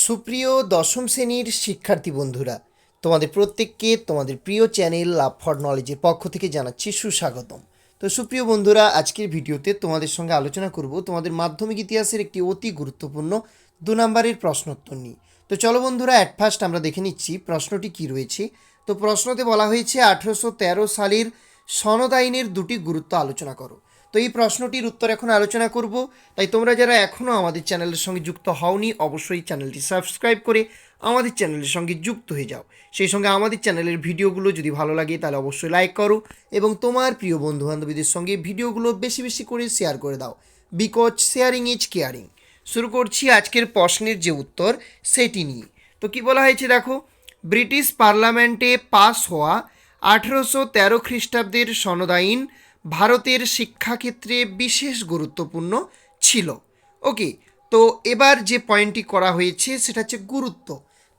সুপ্রিয় দশম শ্রেণির শিক্ষার্থী বন্ধুরা, তোমাদের প্রত্যেককে তোমাদের প্রিয় চ্যানেল লাভ ফর নলেজের পক্ষ থেকে জানাচ্ছি সুস্বাগতম। তো সুপ্রিয় বন্ধুরা, আজকের ভিডিওতে তোমাদের সঙ্গে আলোচনা করব তোমাদের মাধ্যমিক ইতিহাসের একটি অতি গুরুত্বপূর্ণ দু নম্বরের প্রশ্নোত্তর নিয়ে। তো চলো বন্ধুরা অ্যাট ফার্স্ট আমরা দেখে নিচ্ছি প্রশ্নটি কি রয়েছে। তো প্রশ্নতে বলা হয়েছে, আঠেরোশো তেরো সালের সনদ আইনের দুটি গুরুত্ব আলোচনা করো। তো এই প্রশ্নটির উত্তর এখন আলোচনা করব। তাই তোমরা যারা এখনও আমাদের চ্যানেলের সঙ্গে যুক্ত হওনি, অবশ্যই চ্যানেলটি সাবস্ক্রাইব করে আমাদের চ্যানেলের সঙ্গে যুক্ত হয়ে যাও। সেই সঙ্গে আমাদের চ্যানেলের ভিডিওগুলো যদি ভালো লাগে, তাহলে অবশ্যই লাইক করো এবং তোমার প্রিয় বন্ধু বান্ধবীদের সঙ্গে ভিডিওগুলো বেশি বেশি করে শেয়ার করে দাও। বিকজ শেয়ারিং ইজ কেয়ারিং শুরু করছি আজকের প্রশ্নের যে উত্তর, সেটি নিয়ে। তো কি বলা হয়েছে দেখো? ব্রিটিশ পার্লামেন্টে পাস হওয়া আঠেরোশো তেরো খ্রিস্টাব্দের সনদ আইন ভারতের শিক্ষাক্ষেত্রে বিশেষ গুরুত্বপূর্ণ ছিল। ওকে, তো এবার যে পয়েন্টটি করা হয়েছে সেটা হচ্ছে গুরুত্ব।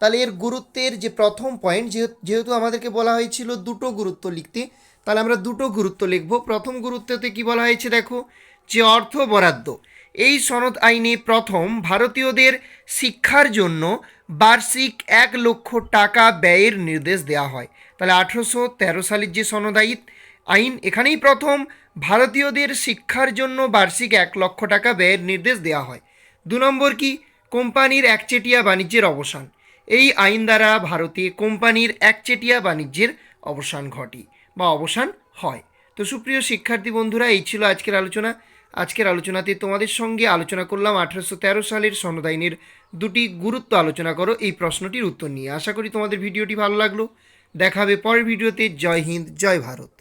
তাহলে এর গুরুত্বের যে প্রথম পয়েন্ট যেহেতু আমাদেরকে বলা হয়েছিল দুটো গুরুত্ব লিখতে, তাহলে আমরা দুটো গুরুত্ব লিখব। প্রথম গুরুত্বতে কি বলা হয়েছে দেখো? যে অর্থ বরাদ্দ। এই সনদ আইনে প্রথম ভারতীয়দের শিক্ষার জন্য বার্ষিক এক লক্ষ টাকা ব্যয়ের নির্দেশ দেওয়া হয়। তাহলে আঠেরোশো তেরো সালের যে সনদ আইন, এখানেই প্রথম ভারতীয়দের শিক্ষার জন্য বার্ষিক এক লক্ষ টাকা ব্যয়ের নির্দেশ দেওয়া হয়। দু নম্বর কি? কোম্পানির একচেটিয়া বাণিজ্যের অবসান। এই আইন দ্বারা ভারতে কোম্পানির একচেটিয়া বাণিজ্যের অবসান ঘটে বা অবসান হয়। তো সুপ্রিয় শিক্ষার্থী বন্ধুরা, এই ছিল আজকের আলোচনা। আজকের আলোচনাতে তোমাদের সঙ্গে আলোচনা করলাম আঠারোশো তেরো সালের সনদ আইনের দুটি গুরুত্ব আলোচনা করো, এই প্রশ্নটির উত্তর নিয়ে। আশা করি তোমাদের ভিডিওটি ভালো লাগল। দেখাবে পরের ভিডিওতে। জয় হিন্দ, জয় ভারত।